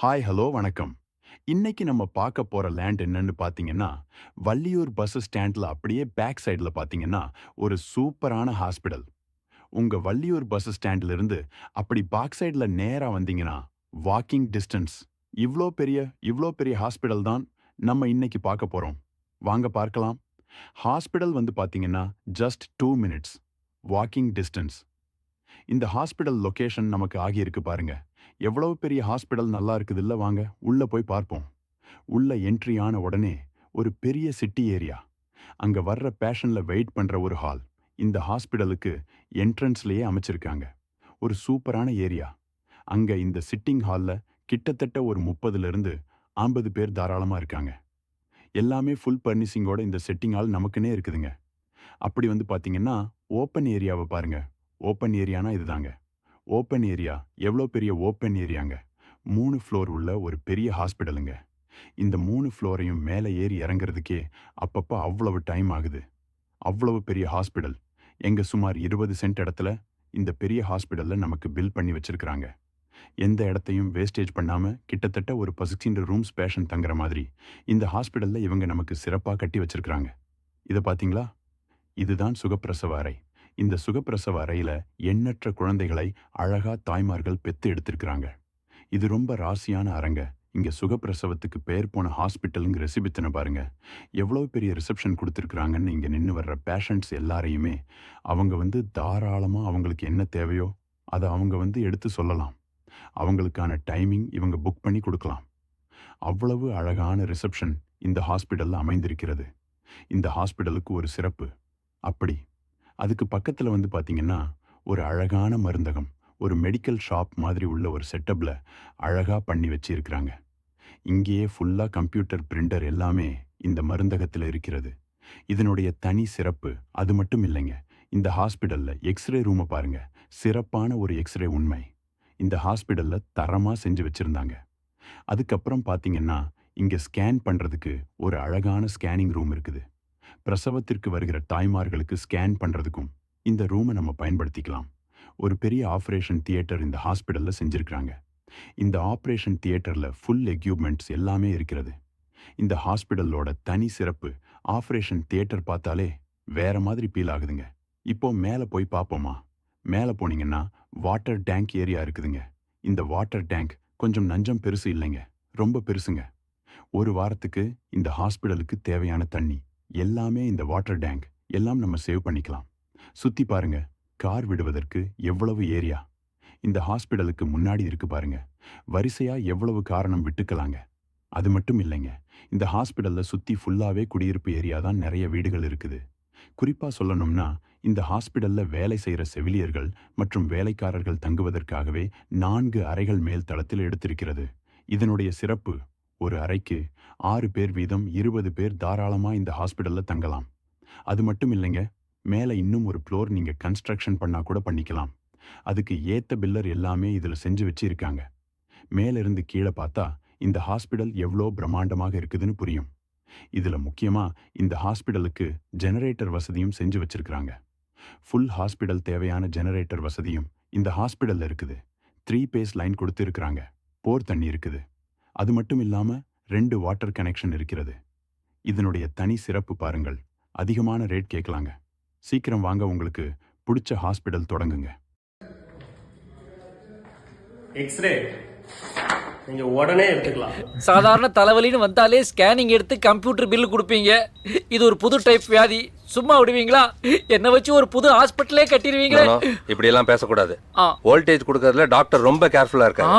Hi hello வணக்கம். இன்னைக்கு நம்ம பார்க்க போற லேண்ட் என்னன்னு பாத்தீங்கன்னா வள்ளியூர் பஸ் ஸ்டாண்ட்ல அப்படியே பேக் சைடுல பாத்தீங்கன்னா ஒரு சூப்பரான ஹாஸ்பிடல் உங்க வள்ளியூர் பஸ் ஸ்டாண்ட்ல இருந்து அப்படி பேக் சைடுல நேரா வந்தீங்கன்னா வாக்கிங் டிஸ்டன்ஸ் இவ்ளோ பெரிய இவ்ளோ பெரிய ஹாஸ்பிடல் தான் நம்ம இன்னைக்கு பார்க்க போறோம். வாங்க பார்க்கலாம். ஹாஸ்பிடல் வந்து பாத்தீங்கன்னா just two minutes walking distance இந்த ஹாஸ்பிடல் லொகேஷன் நமக்கு ஆகியிருக்கு பாருங்க. எவ்வளவு பெரிய ஹாஸ்பிடல் நல்லா இருக்குது இல்ல வாங்க உள்ள போய் பார்ப்போம். உள்ள என்ட்ரி ஆன உடனே ஒரு பெரிய சிட்டி ஏரியா அங்க வர்ற பேஷன்ல வெயிட் பண்ற ஒரு ஹால் இந்த ஹாஸ்பிடலுக்கு என்ட்ரன்ஸ்லயே அமைச்சிருக்காங்க. ஒரு சூப்பரான ஏரியா அங்க இந்த சிட்டிங் ஹால்ல கிட்டத்தட்ட ஒரு முப்பதுல இருந்து ஐம்பது பேர் தாராளமா இருக்காங்க. எல்லாமே ஃபுல் பர்னிஷிங்கோட இந்த செட்டிங் ஹால் நமக்குன்னே இருக்குதுங்க. அப்படி வந்து பாத்தீங்கன்னா ஓப்பன் ஏரியாவை பாருங்க. ஓப்பன் ஏரியானா இதுதாங்க. ஓப்பன் ஏரியா எவ்வளோ பெரிய ஓப்பன் ஏரியாங்க? மூணு ஃப்ளோர் உள்ள ஒரு பெரிய ஹாஸ்பிடலுங்க. இந்த மூணு ஃப்ளோரையும் மேலே ஏறி இறங்குறதுக்கே அப்பப்போ அவ்வளவு டைம் ஆகுது. அவ்வளவு பெரிய ஹாஸ்பிடல். எங்க சுமார் இருபது சென்ட் இடத்துல இந்த பெரிய ஹாஸ்பிடல்ல நமக்கு பில் பண்ணி வச்சுருக்கிறாங்க. எந்த இடத்தையும் வேஸ்டேஜ் பண்ணாம கிட்டத்தட்ட ஒரு பசிக்ஸின்ற ரூம்ஸ் பேஷன் தங்குற மாதிரி இந்த ஹாஸ்பிடல்ல இவங்க நமக்கு சிறப்பா கட்டி வச்சுருக்கிறாங்க. இதை பாத்தீங்களா? இதுதான் சுகப்பிரசவ அறை. இந்த சுகப்பிரசவ அறையில எண்ணற்ற குழந்தைகளை அழகா தாய்மார்கள் பெத்து எடுத்திருக்கிறாங்க. இது ரொம்ப ராசியான அரங்க. இங்க சுகப்பிரசவத்துக்கு பேர் போன ஹாஸ்பிட்டலுங்க ரெசிபித்தனை பாருங்க. எவ்வளோ பெரிய ரிசப்ஷன் கொடுத்துருக்குறாங்கன்னு இங்கே நின்று வர்ற பேஷண்ட்ஸ் எல்லாரையுமே அவங்க வந்து தாராளமாக அவங்களுக்கு என்ன தேவையோ அதை அவங்க வந்து எடுத்து சொல்லலாம். அவங்களுக்கான டைமிங் இவங்க புக் பண்ணி கொடுக்கலாம். அவ்வளவு அழகான ரிசப்ஷன் இந்த ஹாஸ்பிடல்ல அமைந்திருக்கிறது. இந்த ஹாஸ்பிடலுக்கு ஒரு சிறப்பு. அப்படி. அதுக்கு பக்கத்துல வந்து பார்த்தீங்கன்னா ஒரு அழகான மருந்தகம் ஒரு மெடிக்கல் ஷாப் மாதிரி உள்ள ஒரு செட்டப்ல அழகா பண்ணி வச்சிருக்கிறாங்க. இங்கேயே ஃபுல்லாக கம்ப்யூட்டர் பிரிண்டர் எல்லாமே இந்த மருந்தகத்துல இருக்கிறது. இதனுடைய தனி சிறப்பு அது மட்டும் இல்லைங்க. இந்த ஹாஸ்பிடல்ல எக்ஸ்ரே ரூமை பாருங்க. சிறப்பான ஒரு எக்ஸ்ரே உண்மை. இந்த ஹாஸ்பிடல்ல தரமா செஞ்சு வச்சிருந்தாங்க. அதுக்கப்புறம் பார்த்தீங்கன்னா இங்க ஸ்கேன் பண்றதுக்கு ஒரு அழகான ஸ்கேனிங் ரூம் இருக்குது. பிரசவத்திற்கு வருகிற தாய்மார்களுக்கு ஸ்கேன் பண்றதுக்கும் இந்த ரூமை நம்ம பயன்படுத்திக்கலாம். ஒரு பெரிய ஆபரேஷன் தியேட்டர் இந்த ஹாஸ்பிடல்ல செஞ்சிருக்கிறாங்க. இந்த ஆபரேஷன் தியேட்டர்ல ஃபுல் எக்யூப்மெண்ட்ஸ் எல்லாமே இருக்கிறது. இந்த ஹாஸ்பிடலோட தனி சிறப்பு ஆபரேஷன் தியேட்டர் பார்த்தாலே வேற மாதிரி ஃபீல் ஆகுதுங்க. இப்போ மேலே போய் பார்ப்போமா? மேலே போனீங்கன்னா வாட்டர் டேங்க் ஏரியா இருக்குதுங்க. இந்த வாட்டர் டேங்க் கொஞ்சம் நஞ்சம் பெருசு இல்லைங்க. ரொம்ப பெருசுங்க. ஒரு வாரத்துக்கு இந்த ஹாஸ்பிடலுக்கு தேவையான தண்ணி எல்லாமே இந்த வாட்டர் டேங்க். எல்லாம் நம்ம சேவ் பண்ணிக்கலாம். சுத்தி பாருங்க கார் விடுவதற்கு எவ்வளவு ஏரியா? இந்த ஹாஸ்பிடலுக்கு முன்னாடி இருக்கு பாருங்க. வரிசையா எவ்வளவு காரணம் விட்டுக்கலாங்க. அது மட்டும் இல்லைங்க இந்த ஹாஸ்பிடல்ல சுத்தி ஃபுல்லாவே குடியிருப்பு ஏரியா தான் நிறைய வீடுகள் இருக்குது. குறிப்பா சொல்லணும்னா இந்த ஹாஸ்பிடல்ல வேலை செய்யற செவிலியர்கள் மற்றும் வேலைக்காரர்கள் தங்குவதற்காகவே நான்கு அறைகள் மேல் தளத்தில் எடுத்திருக்கிறது. இதனுடைய சிறப்பு ஒரு அறைக்கு ஆறு பேர் வீதம் இருபது பேர் தாராளமா இந்த ஹாஸ்பிடல்ல தங்கலாம். அது மட்டும் இல்லைங்க மேல இன்னும் ஒரு ஃப்ளோர் நீங்க கன்ஸ்ட்ரக்ஷன் பண்ணா கூட பண்ணிக்கலாம். அதுக்கு ஏத்த பில்லர் எல்லாமே இதுல செஞ்சு வச்சிருக்காங்க. மேல இருந்து கீழே பார்த்தா இந்த ஹாஸ்பிடல் எவ்வளோ பிரம்மாண்டமாக இருக்குதுன்னு புரியும். இதுல முக்கியமா இந்த ஹாஸ்பிடலுக்கு ஜெனரேட்டர் வசதியும் செஞ்சு வச்சிருக்காங்க ஃபுல் ஹாஸ்பிடல் தேவையான ஜெனரேட்டர் வசதியும் இந்த ஹாஸ்பிடல்ல இருக்குது. த்ரீ பேஸ் லைன் கொடுத்து போர் தண்ணி இருக்குது. அது மட்டும் இல்லாம ரெண்டு வாட்டர் கனெக்ஷன் இருக்கிறது. இதனுடைய தனி சிறப்பு பாருங்கள். அதிகமான ரேட் கேட்கலாங்க. சீக்கிரம் வாங்க உங்களுக்கு பிடிச்ச ஹாஸ்பிடல் தொடங்குங்க. எக்ஸ்ரே நீங்க உடனே எடுத்துக்கலாம். சாதாரண தலைவலின்னு வந்தாலே ஸ்கேனிங் எடுத்து கம்ப்யூட்டர் பில்லு கொடுப்பீங்க. இது ஒரு புது டைப் வியாதி. சும்மா விடுவீங்களா? என்ன வச்சு ஒரு புது ஹாஸ்பிட்டலே கட்டிடுவீங்களே. இப்படி எல்லாம் பேசக்கூடாது. வோல்டேஜ் கொடுக்கறதுல டாக்டர் ரொம்ப கேர்ஃபுல்லா இருக்காரு.